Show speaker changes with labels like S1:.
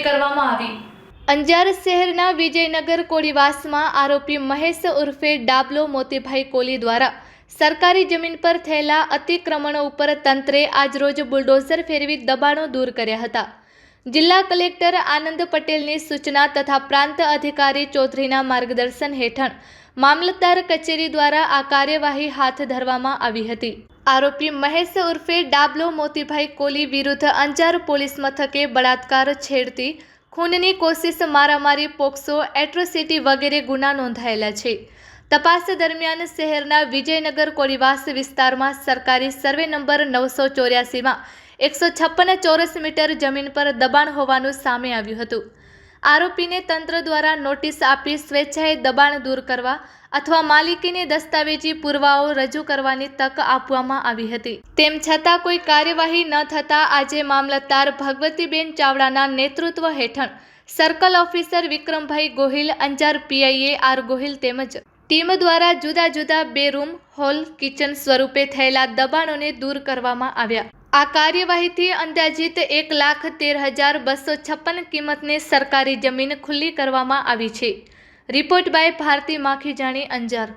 S1: કરવામાં આવી. અંજાર શહેરના વિજયનગર કોળીવાસમાં આરોપી મહેશ ઉર્ફે ડાબલો મોતીભાઈ કોલી દ્વારા સરકારી જમીન પર થયેલા અતિક્રમણો ઉપર તંત્રે આજરોજ બુલડોઝર ફેરવી દબાણો દૂર કર્યા હતા. જિલ્લા કલેક્ટર આનંદ પટેલની સૂચના તથા પ્રાંત અધિકારી ચૌધરીના માર્ગદર્શન હેઠળ મામલતદાર કચેરી દ્વારા આ કાર્યવાહી હાથ ધરવામાં આવી હતી. આરોપી મહેશ ઉર્ફે ડાબલો મોતીભાઈ કોલી વિરુદ્ધ અંજાર પોલીસ મથકે બળાત્કાર છેડતી ખૂનની કોશિશ મારામારી, પોક્સો, એટ્રોસિટી વગેરે ગુના નોંધાયેલા છે. તપાસ દરમિયાન શહેરના વિજયનગર કોળીવાસ વિસ્તારમાં સરકારી સર્વે નંબર નવસો ચોર્યાસીમાં એકસો છપ્પન ચોરસ મીટર જમીન પર દબાણ હોવાનું સામે આવ્યું હતું. આરોપીને તંત્ર દ્વારા નોટિસ આપી સ્વેચ્છાએ દબાણ દૂર કરવા અથવા માલિકીને દસ્તાવેજી પુરાવાઓ રજૂ કરવાની તક આપવામાં આવી હતી. તેમ છતાં કોઈ કાર્યવાહી ન થતાં આજે મામલતદાર ભગવતીબેન ચાવડાના નેતૃત્વ હેઠળ circle officer Vikrambhai Gohil, Anjar PI A R Gohil તેમજ ટીમ દ્વારા જુદા જુદા બે રૂમ, હોલ, કિચન સ્વરૂપે થયેલા દબાણોને દૂર કરવામાં આવ્યા. આ કાર્યવાહીથી અંદાજિત એક લાખ તેર હજાર બસો છપ્પન કિંમતની સરકારી જમીન ખુલ્લી કરવામાં આવી છે. Report by Bharti Makhijani Anjar.